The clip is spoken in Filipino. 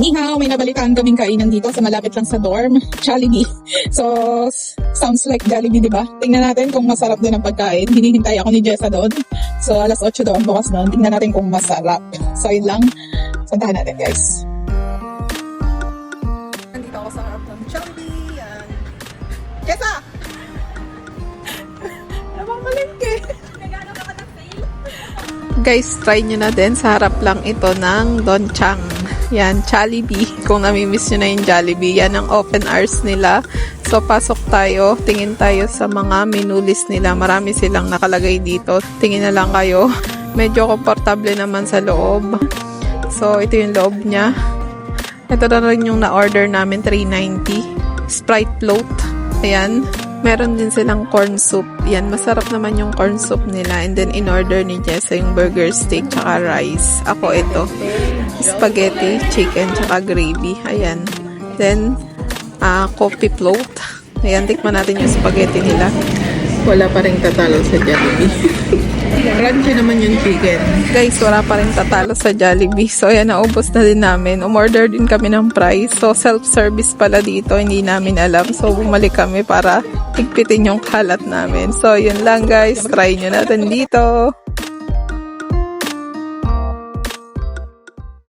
Ni hao, may nabalitaan kaming kainan dito sa malapit lang sa dorm, Jollibee. So, sounds like Jollibee, di ba? Tingnan natin kung masarap din ang pagkain. Hinihintay ako ni Jessa doon. So, alas 8 doon, bukas doon. Tingnan natin kung masarap. So, yun lang. Puntahan natin, guys. Nandito ako sa harap ng Jollibee. Yan. Jessa! Namang malingke. Guys, try nyo na din. Sa harap lang ito ng Don Chang. Yan, Jollibee. Kung namimiss nyo na yung Jollibee, yan ang open hours nila. So, pasok tayo. Tingin tayo sa mga menu list nila. Marami silang nakalagay dito. Tingin na lang kayo. Medyo komportable naman sa loob. So, ito yung loob niya. Ito na rin yung na-order namin, 390. Sprite float. Ayan. Meron din silang corn soup. Yan, masarap naman yung corn soup nila. And then, in-order ni Jessa yung burger steak tsaka rice. Ako ito. Spaghetti, chicken, tsaka gravy. Ayan. Then, ah coffee float. Ayan, tikman natin yung spaghetti nila. Wala pa rin tatalo sa Jollibee. Crunchy naman yung chicken. Guys, wala pa rin tatalo sa Jollibee. So, ayan, naubos na din namin. Umorder din kami ng price. So, self-service pala dito. Hindi namin alam. So, bumalik kami para higpitin yung kalat namin. So, yun lang guys. Try nyo natin dito.